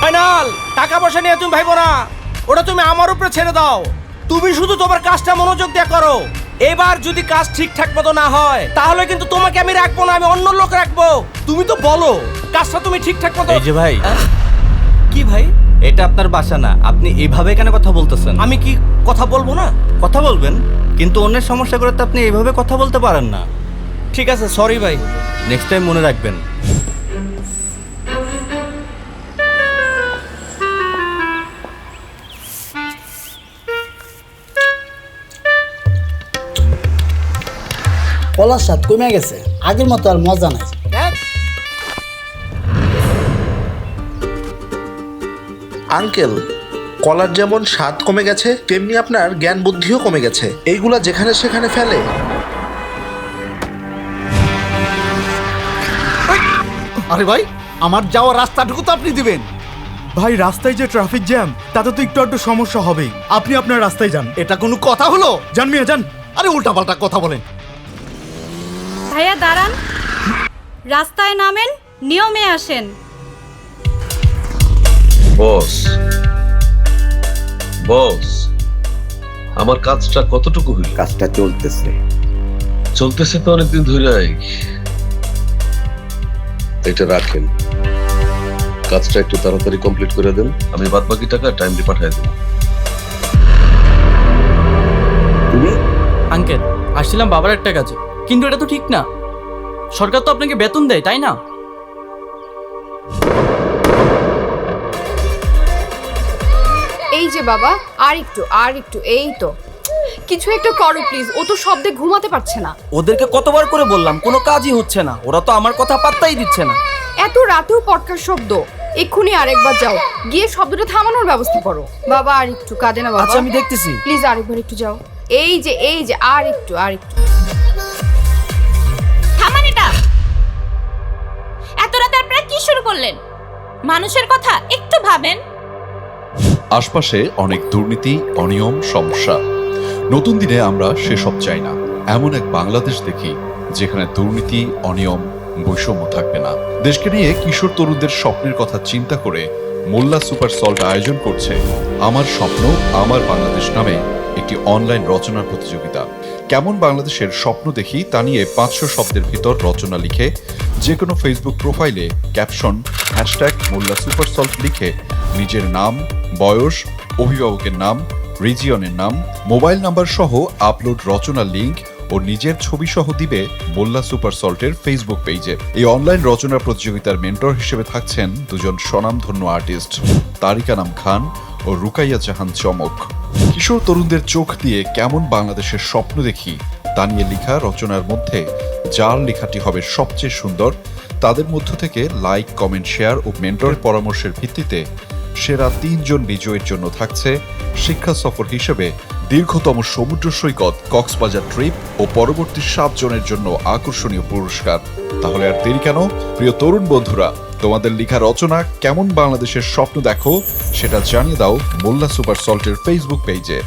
Final! টাকা পয়সা নিয়ে তুমি ভাইবো না। ওটা তুমি আমার উপরে ছেড়ে দাও। তুমি শুধু তোমার কাজটা মনোযোগ দিয়ে করো। এবার যদি কাজ ঠিকঠাক মতো না হয় তাহলে কিন্তু তোমাকে আমি রাখব না আমি অন্য লোক রাখব। তুমি তো বলো কাজটা তুমি ঠিকঠাক মতো এই যে ভাই। কি ভাই? এটা আপনার বাসা না। আপনি এভাবে এখানে কথা বলতেছেন। আমি কি কথা বলব না? কথা বলবেন কিন্তু অন্যের সমস্যা করে তো আপনি এইভাবে কথা বলতে পারেন না। ঠিক আছে সরি ভাই। নেক্সট টাইম মনে রাখবেন। কলার স্বাদ কমে গেছে। আগের মতো আর মজা নাই। আঙ্কেল কলার যেমন স্বাদ কমে গেছে তেমনি আপনার জ্ঞান বুদ্ধিও কমে গেছে। এইগুলা যেখানে সেখানে ফেলে। আরে ভাই আমার যাওয়ার রাস্তাটুকু তো আপনি দিবেন। ভাই রাস্তায় যে ট্রাফিক জ্যাম তাতে তো একটু একটু সমস্যা হবেই। আপনি আপনার রাস্তায় যান। এটা কোনো কথা হলো? যান মিয়া যান। আরে উল্টাপাল্টা কথা বলেন। ভাইয়া দাঁড়ান। রাস্তায় নামেন নিয়মে আসেন। বস। বস আমার কাজটা কতটুকু হইল? কাজটা চলতেছে। চলতেছে তো অনেকদিন ধরে এটা রাখেন। কাজটা একটু তাড়াতাড়ি কমপ্লিট করে দেন। আমি বাদ বাকি টাকা টাইমলি পাঠিয়ে দেব। তুমি? আঙ্কেল আসছিলাম বাবার একটা কাজে। কিন্তু এটা তো ঠিক না। সরকার তো আপনাকে বেতন দেয় তাই না? এই যে বাবা আর একটু আর একটু এই তো। কিছু একটা করো প্লিজ ও তো শব্দে ঘুমাতে পারছে না। ওদেরকে কতবার করে বললাম কোনো কাজই হচ্ছে না। ওরা তো আমার কথা পাত্তাই দিচ্ছে না। এত রাতেও পটকার শব্দ। এক্ষুনি আরেকবার যাও গিয়ে শব্দটা থামানোর ব্যবস্থা করো। বাবা আর একটু কাঁদে না বাবা। আচ্ছা আমি দেখতেছি। প্লিজ আরেকবার একটু যাও। এই যে এই যে আর একটু আর একটু। করলেন? মানুষের কথা একটু ভাবেন। আশপাশে অনেক দুর্নীতি, অনিয়ম, সমস্যা। নতুন দিনে আমরা সেসব চাই না। এমন এক বাংলাদেশ দেখি, যেখানে দুর্নীতি, অনিয়ম, বৈষম্য থাকবে না। দেশকে নিয়ে কিশোর তরুণদের স্বপ্নের কথা চিন্তা করে মোল্লা সুপার সল্ট আয়োজন করছে আমার স্বপ্ন, আমার বাংলাদেশ নামে একটি অনলাইন রচনা প্রতিযোগিতা। কেমন বাংলাদেশের স্বপ্ন দেখি তা নিয়ে পাঁচশো শব্দের ভিতর রচনা লিখে যে কোনো ফেসবুক প্রোফাইলে caption hashtag Molla super salt লিখে নিজের নাম, বয়স, অভিভাবকের নাম রিজিয়নের নাম মোবাইল নাম্বার সহ আপলোড রচনা লিঙ্ক ও নিজের ছবি সহ দিবে মোল্লা সুপার সল্টের ফেসবুক পেজে এই অনলাইন রচনা প্রতিযোগিতার মেন্টর হিসেবে থাকছেন দুজন স্বনামধন্য আর্টিস্ট তারিকা নাম খান ও রুকাইয়া জাহান চমক। কিশোর তরুণদের চোখ দিয়ে কেমন বাংলাদেশের স্বপ্ন দেখি, তা নিয়ে লেখা রচনার মধ্যে যার লেখাটি হবে সবচেয়ে সুন্দর, তাদের মধ্য থেকে লাইক, কমেন্ট, শেয়ার ও মেন্টর পরামর্শের ভিত্তিতে সেরা তিনজন বিজয়ীর জন্য থাকছে শিক্ষা সফর হিসেবে দীর্ঘতম সমুদ্র সৈকত, কক্সবাজার ট্রিপ ও পরবর্তী সাত জনের জন্য আকর্ষণীয় পুরস্কার। তাহলে আর দেরি কেন? প্রিয় তরুণ বন্ধুরা, তোমাদের লেখা রচনা কেমন বাংলাদেশের স্বপ্ন দেখো, সেটা জানিয়ে দাও মোল্লা সুপার সল্টের ফেসবুক পেজে